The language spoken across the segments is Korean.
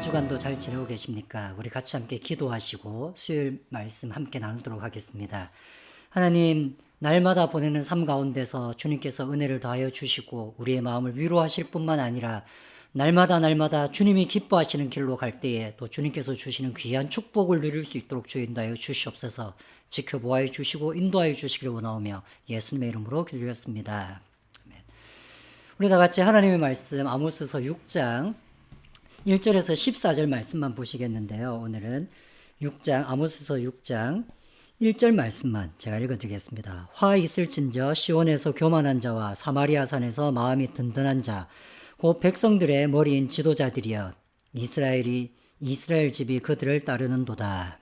한 주간도 잘 지내고 계십니까? 우리 같이 함께 기도하시고 수요일 말씀 함께 나누도록 하겠습니다. 하나님, 날마다 보내는 삶 가운데서 주님께서 은혜를 더하여 주시고 우리의 마음을 위로하실 뿐만 아니라 날마다 날마다 주님이 기뻐하시는 길로 갈 때에 또 주님께서 주시는 귀한 축복을 누릴 수 있도록 주의 인도하여 주시옵소서 지켜보아해 주시고 인도하여 주시기를 원하오며 예수님의 이름으로 기도했습니다. 아멘. 우리 다 같이 하나님의 말씀 아모스서 6장 1절에서 14절 말씀만 보시겠는데요. 오늘은 6장 아모스서 6장 1절 말씀만 제가 읽어드리겠습니다. 화 있을진저 시온에서 교만한 자와 사마리아 산에서 마음이 든든한 자, 곧 백성들의 머리인 지도자들이여 이스라엘이 이스라엘 집이 그들을 따르는도다.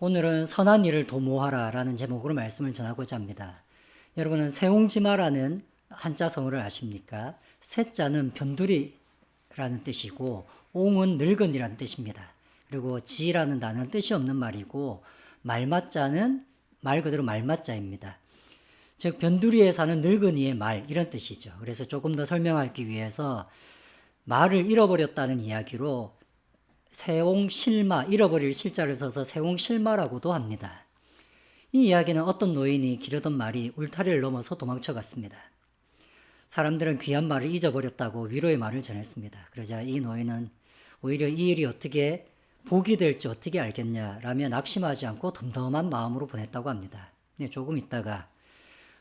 오늘은 선한 일을 도모하라라는 제목으로 말씀을 전하고자 합니다. 여러분은 세옹지마라는 한자 성어를 아십니까? 세자는 변두리 라는 뜻이고 옹은 늙은이라는 뜻입니다. 그리고 지라는 단어는 뜻이 없는 말이고 말맞자는 말 그대로 말맞자입니다. 즉 변두리에 사는 늙은이의 말 이런 뜻이죠. 그래서 조금 더 설명하기 위해서 말을 잃어버렸다는 이야기로 세옹실마 잃어버릴 실자를 써서 세옹실마라고도 합니다. 이 이야기는 어떤 노인이 기르던 말이 울타리를 넘어서 도망쳐 갔습니다. 사람들은 귀한 말을 잊어버렸다고 위로의 말을 전했습니다. 그러자 이 노인은 오히려 이 일이 어떻게 복이 될지 어떻게 알겠냐라며 낙심하지 않고 덤덤한 마음으로 보냈다고 합니다. 네, 조금 있다가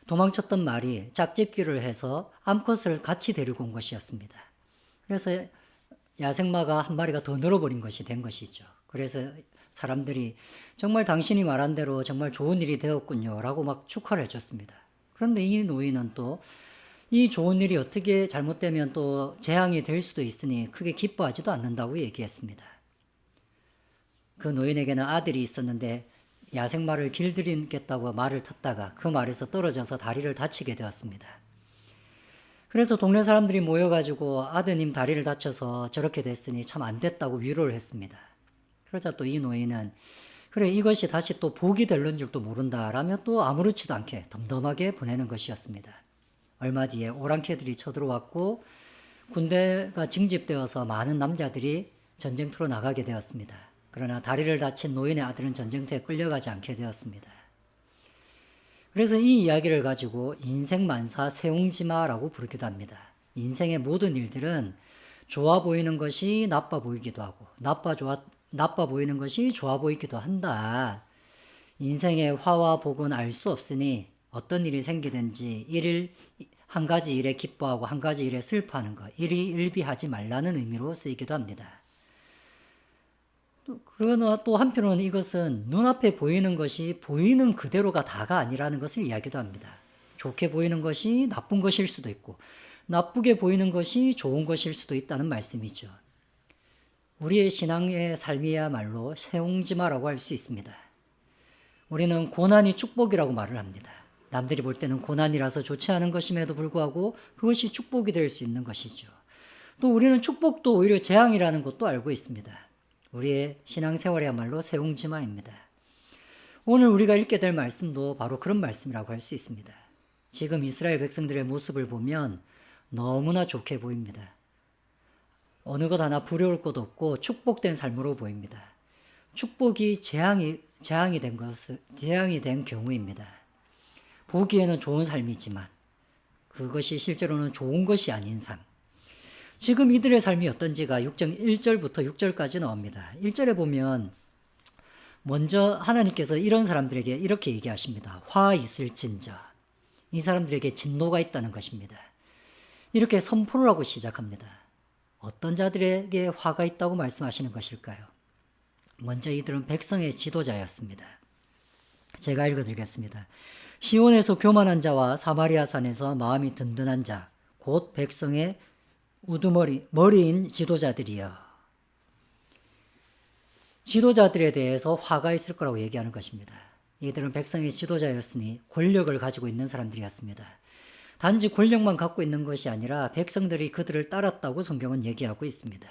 도망쳤던 말이 짝짓기를 해서 암컷을 같이 데리고 온 것이었습니다. 그래서 야생마가 한 마리가 더 늘어버린 것이 된 것이죠. 그래서 사람들이 정말 당신이 말한 대로 정말 좋은 일이 되었군요. 라고 막 축하를 해줬습니다. 그런데 이 노인은 또 이 좋은 일이 어떻게 잘못되면 또 재앙이 될 수도 있으니 크게 기뻐하지도 않는다고 얘기했습니다. 그 노인에게는 아들이 있었는데 야생마를 길들이겠다고 말을 탔다가 그 말에서 떨어져서 다리를 다치게 되었습니다. 그래서 동네 사람들이 모여가지고 아드님 다리를 다쳐서 저렇게 됐으니 참 안 됐다고 위로를 했습니다. 그러자 또 이 노인은 그래 이것이 다시 또 복이 될는 줄도 모른다라며 또 아무렇지도 않게 덤덤하게 보내는 것이었습니다. 얼마 뒤에 오랑캐들이 쳐들어왔고 군대가 징집되어서 많은 남자들이 전쟁터로 나가게 되었습니다. 그러나 다리를 다친 노인의 아들은 전쟁터에 끌려가지 않게 되었습니다. 그래서 이 이야기를 가지고 인생만사 세옹지마라고 부르기도 합니다. 인생의 모든 일들은 좋아 보이는 것이 나빠 보이기도 하고 나빠 좋아 나빠 보이는 것이 좋아 보이기도 한다. 인생의 화와 복은 알 수 없으니 어떤 일이 생기든지 일일 한 가지 일에 기뻐하고 한 가지 일에 슬퍼하는 것, 일이 일비하지 말라는 의미로 쓰이기도 합니다. 또 그러나 또 한편으로는 이것은 눈앞에 보이는 것이 보이는 그대로가 다가 아니라는 것을 이야기도 합니다. 좋게 보이는 것이 나쁜 것일 수도 있고 나쁘게 보이는 것이 좋은 것일 수도 있다는 말씀이죠. 우리의 신앙의 삶이야말로 세옹지마라고 할 수 있습니다. 우리는 고난이 축복이라고 말을 합니다. 남들이 볼 때는 고난이라서 좋지 않은 것임에도 불구하고 그것이 축복이 될 수 있는 것이죠. 또 우리는 축복도 오히려 재앙이라는 것도 알고 있습니다. 우리의 신앙생활이야말로 세옹지마입니다. 오늘 우리가 읽게 될 말씀도 바로 그런 말씀이라고 할 수 있습니다. 지금 이스라엘 백성들의 모습을 보면 너무나 좋게 보입니다. 어느 것 하나 부려울 것 없고 축복된 삶으로 보입니다. 축복이 재앙이 재앙이 된 것을 재앙이 된 경우입니다. 보기에는 좋은 삶이지만 그것이 실제로는 좋은 것이 아닌 삶. 지금 이들의 삶이 어떤지가 6장 1절부터 6절까지 나옵니다. 1절에 보면 먼저 하나님께서 이런 사람들에게 이렇게 얘기하십니다. 화 있을진저. 이 사람들에게 진노가 있다는 것입니다. 이렇게 선포를 하고 시작합니다. 어떤 자들에게 화가 있다고 말씀하시는 것일까요? 먼저 이들은 백성의 지도자였습니다. 제가 읽어드리겠습니다. 시온에서 교만한 자와 사마리아 산에서 마음이 든든한 자, 곧 백성의 우두머리, 머리인 지도자들이여. 지도자들에 대해서 화가 있을 거라고 얘기하는 것입니다. 이들은 백성의 지도자였으니 권력을 가지고 있는 사람들이었습니다. 단지 권력만 갖고 있는 것이 아니라 백성들이 그들을 따랐다고 성경은 얘기하고 있습니다.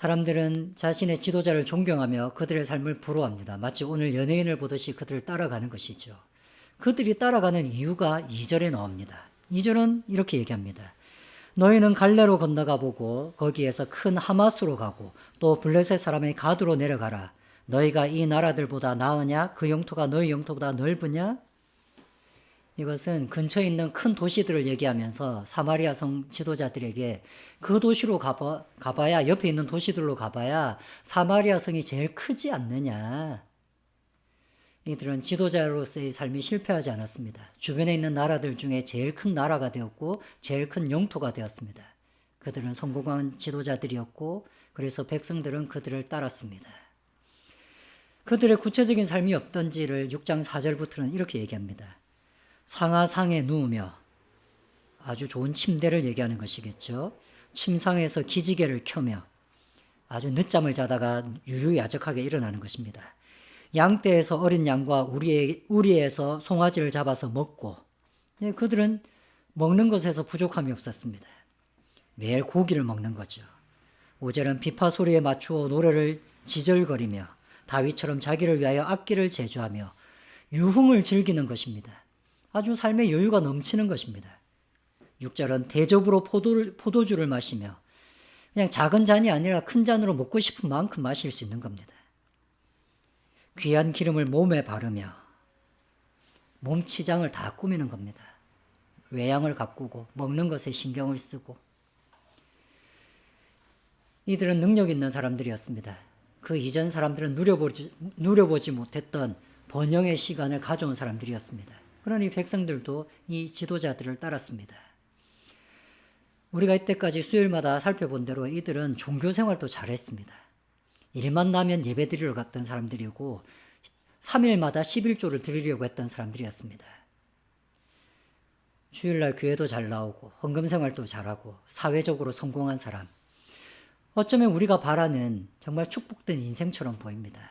사람들은 자신의 지도자를 존경하며 그들의 삶을 부러워합니다. 마치 오늘 연예인을 보듯이 그들을 따라가는 것이죠. 그들이 따라가는 이유가 2절에 나옵니다. 2절은 이렇게 얘기합니다. 너희는 갈래로 건너가 보고 거기에서 큰 하마스로 가고 또 블레셋 사람의 가드로 내려가라. 너희가 이 나라들보다 나으냐? 그 영토가 너희 영토보다 넓으냐? 이것은 근처에 있는 큰 도시들을 얘기하면서 사마리아 성 지도자들에게 그 도시로 가봐, 가봐야 옆에 있는 도시들로 가봐야 사마리아 성이 제일 크지 않느냐. 이들은 지도자로서의 삶이 실패하지 않았습니다. 주변에 있는 나라들 중에 제일 큰 나라가 되었고 제일 큰 영토가 되었습니다. 그들은 성공한 지도자들이었고 그래서 백성들은 그들을 따랐습니다. 그들의 구체적인 삶이 없던지를 6장 4절부터는 이렇게 얘기합니다. 상하상에 누우며 아주 좋은 침대를 얘기하는 것이겠죠. 침상에서 기지개를 켜며 아주 늦잠을 자다가 유유야적하게 일어나는 것입니다. 양떼에서 어린 양과 우리에, 우리에서 송아지를 잡아서 먹고 예, 그들은 먹는 것에서 부족함이 없었습니다. 매일 고기를 먹는 거죠. 오절은 비파 소리에 맞추어 노래를 지절거리며 다윗처럼 자기를 위하여 악기를 제조하며 유흥을 즐기는 것입니다. 아주 삶의 여유가 넘치는 것입니다. 6절은 대접으로 포도, 포도주를 마시며 그냥 작은 잔이 아니라 큰 잔으로 먹고 싶은 만큼 마실 수 있는 겁니다. 귀한 기름을 몸에 바르며 몸치장을 다 꾸미는 겁니다. 외양을 가꾸고 먹는 것에 신경을 쓰고 이들은 능력 있는 사람들이었습니다. 그 이전 사람들은 누려보지, 누려보지 못했던 번영의 시간을 가져온 사람들이었습니다. 그러니 백성들도 이 지도자들을 따랐습니다. 우리가 이때까지 수요일마다 살펴본 대로 이들은 종교 생활도 잘했습니다. 일만 나면 예배 드리러 갔던 사람들이고 3일마다 11조를 드리려고 했던 사람들이었습니다. 주일날 교회도 잘 나오고 헌금 생활도 잘하고 사회적으로 성공한 사람. 어쩌면 우리가 바라는 정말 축복된 인생처럼 보입니다.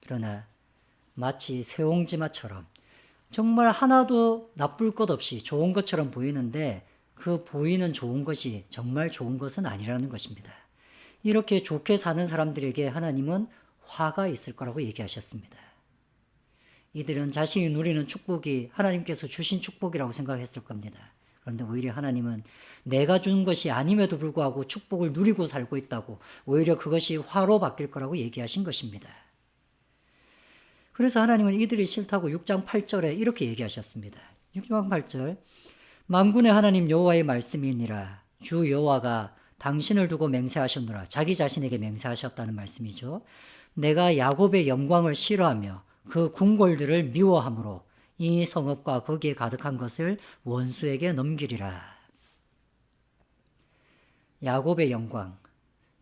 그러나 마치 세옹지마처럼 정말 하나도 나쁠 것 없이 좋은 것처럼 보이는데 그 보이는 좋은 것이 정말 좋은 것은 아니라는 것입니다. 이렇게 좋게 사는 사람들에게 하나님은 화가 있을 거라고 얘기하셨습니다. 이들은 자신이 누리는 축복이 하나님께서 주신 축복이라고 생각했을 겁니다. 그런데 오히려 하나님은 내가 준 것이 아님에도 불구하고 축복을 누리고 살고 있다고 오히려 그것이 화로 바뀔 거라고 얘기하신 것입니다. 그래서 하나님은 이들이 싫다고 6장 8절에 이렇게 얘기하셨습니다. 6장 8절 만군의 하나님 여호와의 말씀이니라 주 여호와가 당신을 두고 맹세하셨노라 자기 자신에게 맹세하셨다는 말씀이죠. 내가 야곱의 영광을 싫어하며 그 궁궐들을 미워함으로 이 성읍과 거기에 가득한 것을 원수에게 넘기리라. 야곱의 영광,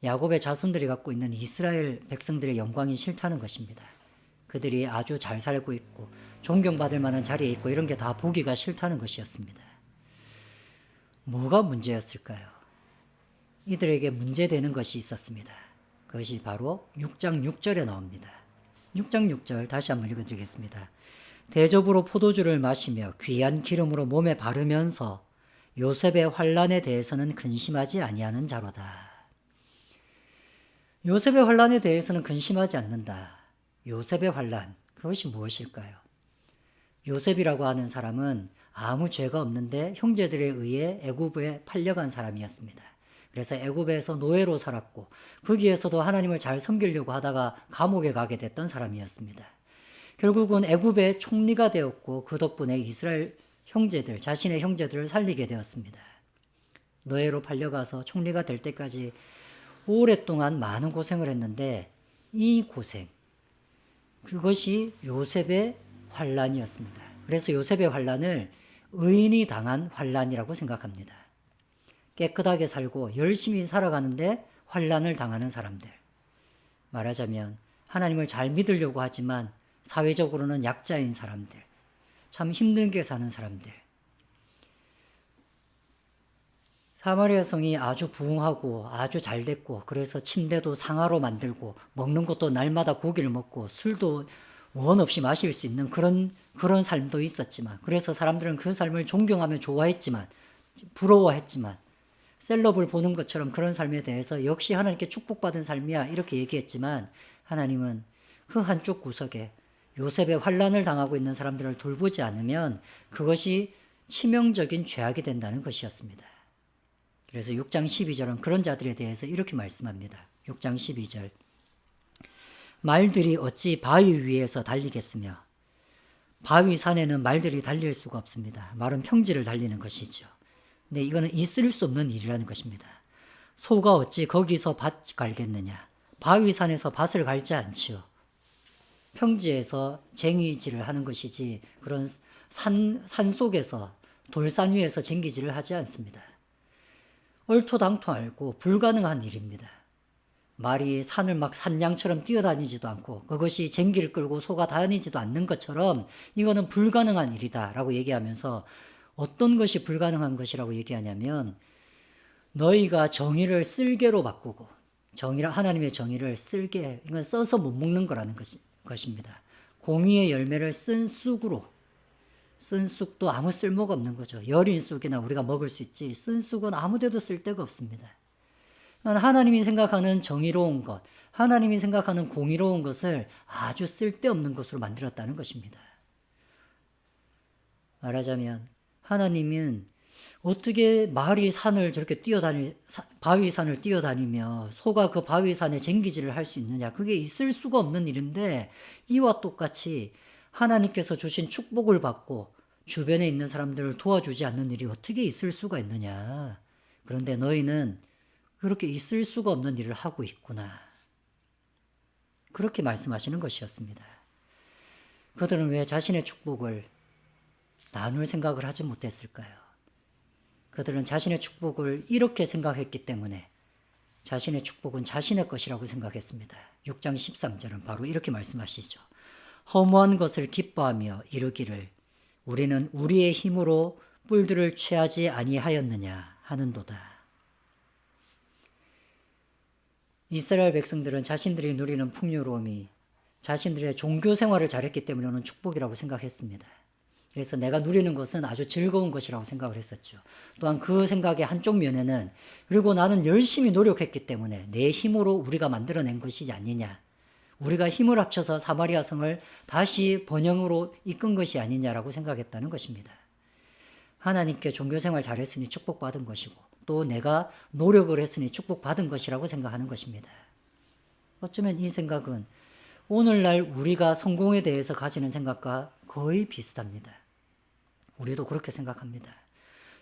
야곱의 자손들이 갖고 있는 이스라엘 백성들의 영광이 싫다는 것입니다. 그들이 아주 잘 살고 있고 존경받을 만한 자리에 있고 이런 게 다 보기가 싫다는 것이었습니다. 뭐가 문제였을까요? 이들에게 문제되는 것이 있었습니다. 그것이 바로 6장 6절에 나옵니다. 6장 6절 다시 한번 읽어드리겠습니다. 대접으로 포도주를 마시며 귀한 기름으로 몸에 바르면서 요셉의 환란에 대해서는 근심하지 아니하는 자로다. 요셉의 환란에 대해서는 근심하지 않는다. 요셉의 환란 그것이 무엇일까요? 요셉이라고 하는 사람은 아무 죄가 없는데 형제들에 의해 애굽에 팔려간 사람이었습니다. 그래서 애굽에서 노예로 살았고 거기에서도 하나님을 잘 섬기려고 하다가 감옥에 가게 됐던 사람이었습니다. 결국은 애굽의 총리가 되었고 그 덕분에 이스라엘 형제들 자신의 형제들을 살리게 되었습니다. 노예로 팔려가서 총리가 될 때까지 오랫동안 많은 고생을 했는데 이 고생 그것이 요셉의 환란이었습니다. 그래서 요셉의 환란을 의인이 당한 환란이라고 생각합니다. 깨끗하게 살고 열심히 살아가는데 환란을 당하는 사람들. 말하자면 하나님을 잘 믿으려고 하지만 사회적으로는 약자인 사람들. 참 힘들게 사는 사람들. 사마리아 성이 아주 부흥하고 아주 잘 됐고 그래서 침대도 상하로 만들고 먹는 것도 날마다 고기를 먹고 술도 원 없이 마실 수 있는 그런 그런 삶도 있었지만 그래서 사람들은 그 삶을 존경하며 좋아했지만 부러워했지만 셀럽을 보는 것처럼 그런 삶에 대해서 역시 하나님께 축복받은 삶이야 이렇게 얘기했지만 하나님은 그 한쪽 구석에 요셉의 환란을 당하고 있는 사람들을 돌보지 않으면 그것이 치명적인 죄악이 된다는 것이었습니다. 그래서 6장 12절은 그런 자들에 대해서 이렇게 말씀합니다. 6장 12절. 말들이 어찌 바위 위에서 달리겠으며 바위 산에는 말들이 달릴 수가 없습니다. 말은 평지를 달리는 것이죠. 근데 이거는 있을 수 없는 일이라는 것입니다. 소가 어찌 거기서 밭 갈겠느냐? 바위 산에서 밭을 갈지 않지요. 평지에서 쟁이질을 하는 것이지 그런 산, 산 속에서 돌산 위에서 쟁기질을 하지 않습니다. 얼토당토 알고 불가능한 일입니다. 말이 산을 막 산양처럼 뛰어다니지도 않고 그것이 쟁기를 끌고 소가 다니지도 않는 것처럼 이거는 불가능한 일이다라고 얘기하면서 어떤 것이 불가능한 것이라고 얘기하냐면 너희가 정의를 쓸개로 바꾸고 정의를 하나님의 정의를 쓸개 이건 써서 못 먹는 거라는 것이, 것입니다. 공의의 열매를 쓴 쑥으로 쓴 쑥도 아무 쓸모가 없는 거죠. 여린 쑥이나 우리가 먹을 수 있지 쓴 쑥은 아무데도 쓸 데가 없습니다. 하나님이 생각하는 정의로운 것, 하나님이 생각하는 공의로운 것을 아주 쓸데없는 것으로 만들었다는 것입니다. 말하자면 하나님은 어떻게 말이 산을 저렇게 뛰어다니 바위 산을 뛰어다니며 소가 그 바위 산에 쟁기질을 할 수 있느냐? 그게 있을 수가 없는 일인데 이와 똑같이 하나님께서 주신 축복을 받고 주변에 있는 사람들을 도와주지 않는 일이 어떻게 있을 수가 있느냐? 그런데 너희는 그렇게 있을 수가 없는 일을 하고 있구나. 그렇게 말씀하시는 것이었습니다. 그들은 왜 자신의 축복을 나눌 생각을 하지 못했을까요? 그들은 자신의 축복을 이렇게 생각했기 때문에 자신의 축복은 자신의 것이라고 생각했습니다. 6장 13절은 바로 이렇게 말씀하시죠. 허무한 것을 기뻐하며 이르기를 우리는 우리의 힘으로 뿔들을 취하지 아니하였느냐 하는도다. 이스라엘 백성들은 자신들이 누리는 풍요로움이 자신들의 종교 생활을 잘했기 때문에 오는 축복이라고 생각했습니다. 그래서 내가 누리는 것은 아주 즐거운 것이라고 생각을 했었죠. 또한 그 생각의 한쪽 면에는 그리고 나는 열심히 노력했기 때문에 내 힘으로 우리가 만들어낸 것이지 아니냐. 우리가 힘을 합쳐서 사마리아 성을 다시 번영으로 이끈 것이 아니냐라고 생각했다는 것입니다. 하나님께 종교생활 잘했으니 축복받은 것이고 또 내가 노력을 했으니 축복받은 것이라고 생각하는 것입니다. 어쩌면 이 생각은 오늘날 우리가 성공에 대해서 가지는 생각과 거의 비슷합니다. 우리도 그렇게 생각합니다.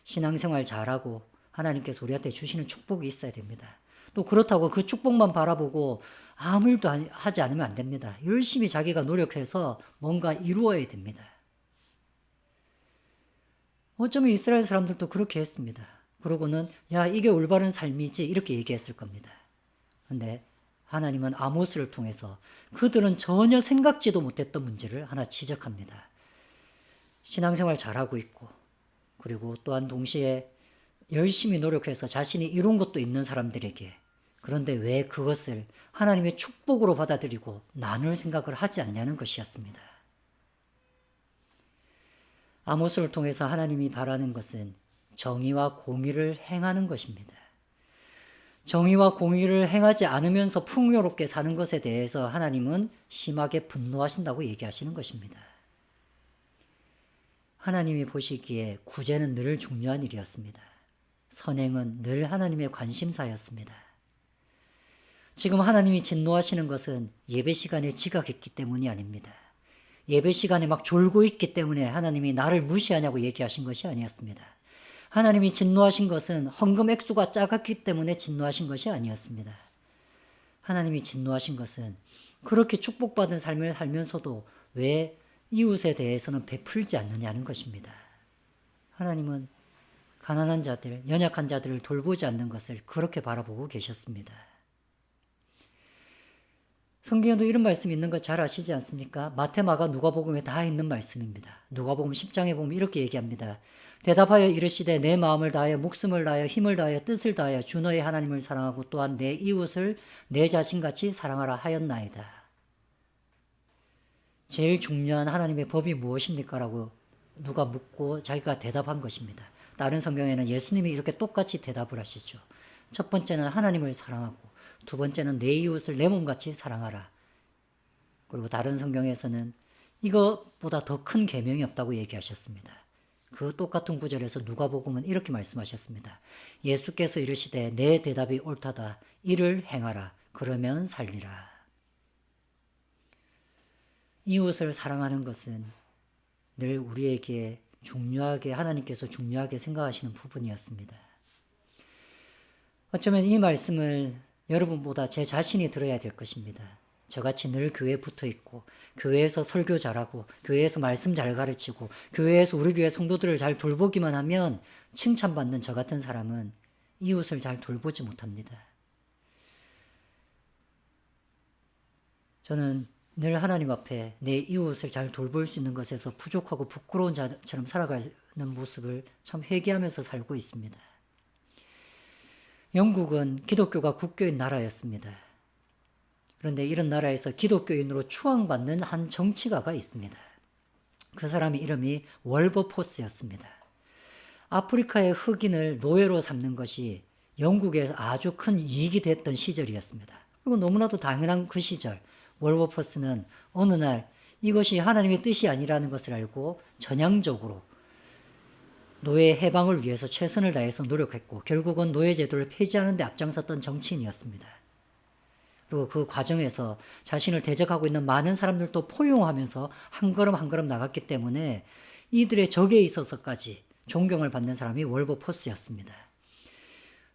신앙생활 잘하고 하나님께서 우리한테 주시는 축복이 있어야 됩니다. 또 그렇다고 그 축복만 바라보고 아무 일도 하지 않으면 안 됩니다. 열심히 자기가 노력해서 뭔가 이루어야 됩니다. 어쩌면 이스라엘 사람들도 그렇게 했습니다. 그러고는 야 이게 올바른 삶이지 이렇게 얘기했을 겁니다. 근데 하나님은 아모스를 통해서 그들은 전혀 생각지도 못했던 문제를 하나 지적합니다. 신앙생활 잘하고 있고 그리고 또한 동시에 열심히 노력해서 자신이 이룬 것도 있는 사람들에게 그런데 왜 그것을 하나님의 축복으로 받아들이고 나눌 생각을 하지 않냐는 것이었습니다. 아모스를 통해서 하나님이 바라는 것은 정의와 공의를 행하는 것입니다. 정의와 공의를 행하지 않으면서 풍요롭게 사는 것에 대해서 하나님은 심하게 분노하신다고 얘기하시는 것입니다. 하나님이 보시기에 구제는 늘 중요한 일이었습니다. 선행은 늘 하나님의 관심사였습니다. 지금 하나님이 진노하시는 것은 예배 시간에 지각했기 때문이 아닙니다. 예배 시간에 막 졸고 있기 때문에 하나님이 나를 무시하냐고 얘기하신 것이 아니었습니다. 하나님이 진노하신 것은 헌금 액수가 작았기 때문에 진노하신 것이 아니었습니다. 하나님이 진노하신 것은 그렇게 축복받은 삶을 살면서도 왜 이웃에 대해서는 베풀지 않느냐는 것입니다. 하나님은 가난한 자들, 연약한 자들을 돌보지 않는 것을 그렇게 바라보고 계셨습니다. 성경에도 이런 말씀이 있는 거 잘 아시지 않습니까? 마테마가 누가복음에 다 있는 말씀입니다. 누가복음 10장에 보면 이렇게 얘기합니다. 대답하여 이르시되 내 마음을 다하여 목숨을 다하여 힘을 다하여 뜻을 다하여 주 너의 하나님을 사랑하고 또한 내 이웃을 내 자신같이 사랑하라 하였나이다. 제일 중요한 하나님의 법이 무엇입니까? 라고 누가 묻고 자기가 대답한 것입니다. 다른 성경에는 예수님이 이렇게 똑같이 대답을 하시죠. 첫 번째는 하나님을 사랑하고 두 번째는 내 이웃을 내 몸같이 사랑하라. 그리고 다른 성경에서는 이것보다 더 큰 계명이 없다고 얘기하셨습니다. 그 똑같은 구절에서 누가복음은 이렇게 말씀하셨습니다. 예수께서 이르시되 내 대답이 옳다다 이를 행하라 그러면 살리라. 이웃을 사랑하는 것은 늘 우리에게 중요하게 하나님께서 중요하게 생각하시는 부분이었습니다. 어쩌면 이 말씀을 여러분보다 제 자신이 들어야 될 것입니다. 저같이 늘 교회에 붙어 있고 교회에서 설교 잘하고 교회에서 말씀 잘 가르치고 교회에서 우리 교회 성도들을 잘 돌보기만 하면 칭찬받는 저 같은 사람은 이웃을 잘 돌보지 못합니다. 저는 늘 하나님 앞에 내 이웃을 잘 돌볼 수 있는 것에서 부족하고 부끄러운 자처럼 살아가는 모습을 참 회개하면서 살고 있습니다. 영국은 기독교가 국교인 나라였습니다. 그런데 이런 나라에서 기독교인으로 추앙받는 한 정치가가 있습니다. 그 사람의 이름이 월버포스였습니다. 아프리카의 흑인을 노예로 삼는 것이 영국에 아주 큰 이익이 됐던 시절이었습니다. 그리고 너무나도 당연한 그 시절, 월버포스는 어느 날 이것이 하나님의 뜻이 아니라는 것을 알고 전향적으로 노예 해방을 위해서 최선을 다해서 노력했고 결국은 노예 제도를 폐지하는 데 앞장섰던 정치인이었습니다. 그리고 그 과정에서 자신을 대적하고 있는 많은 사람들도 포용하면서 한 걸음 한 걸음 나갔기 때문에 이들의 적에 있어서까지 존경을 받는 사람이 월버포스였습니다.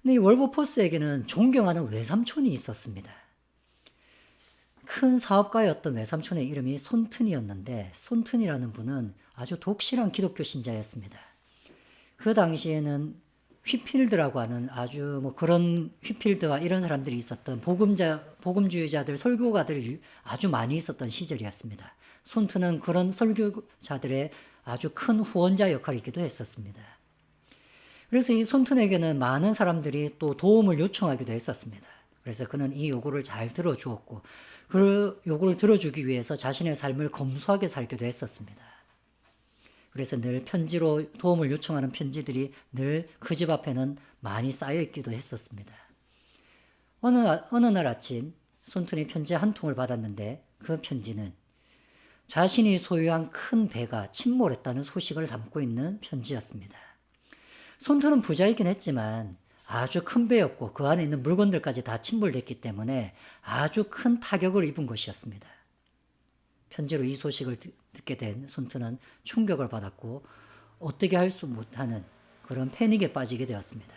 근데 이 월버포스에게는 존경하는 외삼촌이 있었습니다. 큰 사업가였던 외삼촌의 이름이 손튼이었는데 손튼이라는 분은 아주 독실한 기독교 신자였습니다. 그 당시에는 휘필드라고 하는 아주 뭐 그런 휘필드와 이런 사람들이 있었던 복음자 복음주의자들 설교가들이 아주 많이 있었던 시절이었습니다. 손트는 그런 설교자들의 아주 큰 후원자 역할이기도 했었습니다. 그래서 이 손튼에게는 많은 사람들이 또 도움을 요청하기도 했었습니다. 그래서 그는 이 요구를 잘 들어주었고 그 요구를 들어주기 위해서 자신의 삶을 검소하게 살기도 했었습니다. 그래서 늘 편지로 도움을 요청하는 편지들이 늘 그 집 앞에는 많이 쌓여 있기도 했었습니다. 어느, 어느 날 아침 손tun이 편지 한 통을 받았는데 그 편지는 자신이 소유한 큰 배가 침몰했다는 소식을 담고 있는 편지였습니다. 손tun은 부자이긴 했지만 아주 큰 배였고 그 안에 있는 물건들까지 다 침몰됐기 때문에 아주 큰 타격을 입은 것이었습니다. 편지로 이 소식을 듣게 된 손트는 충격을 받았고 어떻게 할 수 못하는 그런 패닉에 빠지게 되었습니다.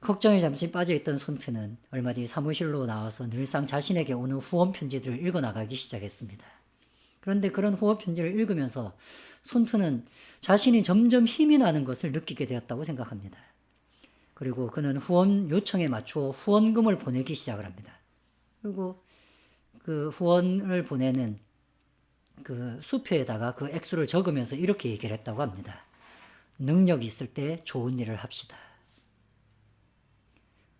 걱정에 잠시 빠져있던 손트는 얼마 뒤 사무실로 나와서 늘상 자신에게 오는 후원 편지들을 읽어 나가기 시작했습니다. 그런데 그런 후원 편지를 읽으면서 손트는 자신이 점점 힘이 나는 것을 느끼게 되었다고 생각합니다. 그리고 그는 후원 요청에 맞추어 후원금을 보내기 시작을 합니다. 그리고 그 후원을 보내는 그 수표에다가 그 액수를 적으면서 이렇게 얘기를 했다고 합니다. 능력이 있을 때 좋은 일을 합시다.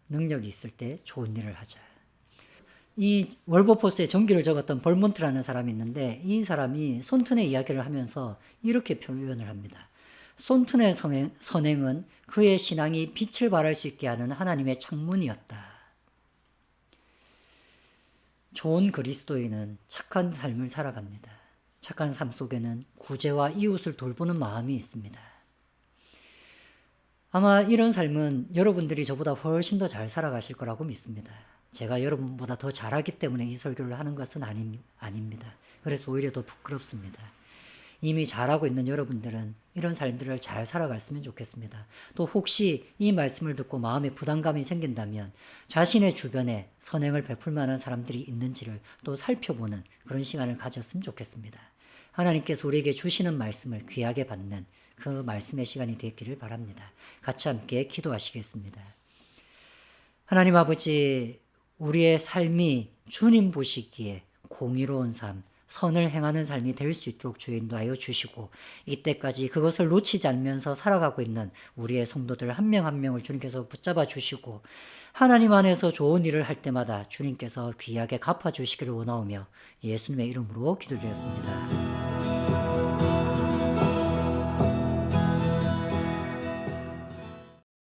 능력이 있을 때 좋은 일을 하자. 이 월버포스에 전기를 적었던 벌몬트라는 사람이 있는데 이 사람이 손튼의 이야기를 하면서 이렇게 표현을 합니다. 손튼의 선행, 선행은 그의 신앙이 빛을 발할 수 있게 하는 하나님의 창문이었다. 좋은 그리스도인은 착한 삶을 살아갑니다. 착한 삶 속에는 구제와 이웃을 돌보는 마음이 있습니다. 아마 이런 삶은 여러분들이 저보다 훨씬 더 잘 살아가실 거라고 믿습니다. 제가 여러분보다 더 잘하기 때문에 이 설교를 하는 것은 아니, 아닙니다. 그래서 오히려 더 부끄럽습니다. 이미 잘하고 있는 여러분들은 이런 삶들을 잘 살아갔으면 좋겠습니다. 또 혹시 이 말씀을 듣고 마음에 부담감이 생긴다면 자신의 주변에 선행을 베풀 만한 사람들이 있는지를 또 살펴보는 그런 시간을 가졌으면 좋겠습니다. 하나님께서 우리에게 주시는 말씀을 귀하게 받는 그 말씀의 시간이 되기를 바랍니다. 같이 함께 기도하시겠습니다. 하나님 아버지, 우리의 삶이 주님 보시기에 공의로운 삶, 선을 행하는 삶이 될 수 있도록 주여 인도하여 주시고 이때까지 그것을 놓치지 않으면서 살아가고 있는 우리의 성도들 한명한 명을 주님께서 붙잡아 주시고 하나님 안에서 좋은 일을 할 때마다 주님께서 귀하게 갚아 주시기를 원하오며 예수님의 이름으로 기도드렸습니다.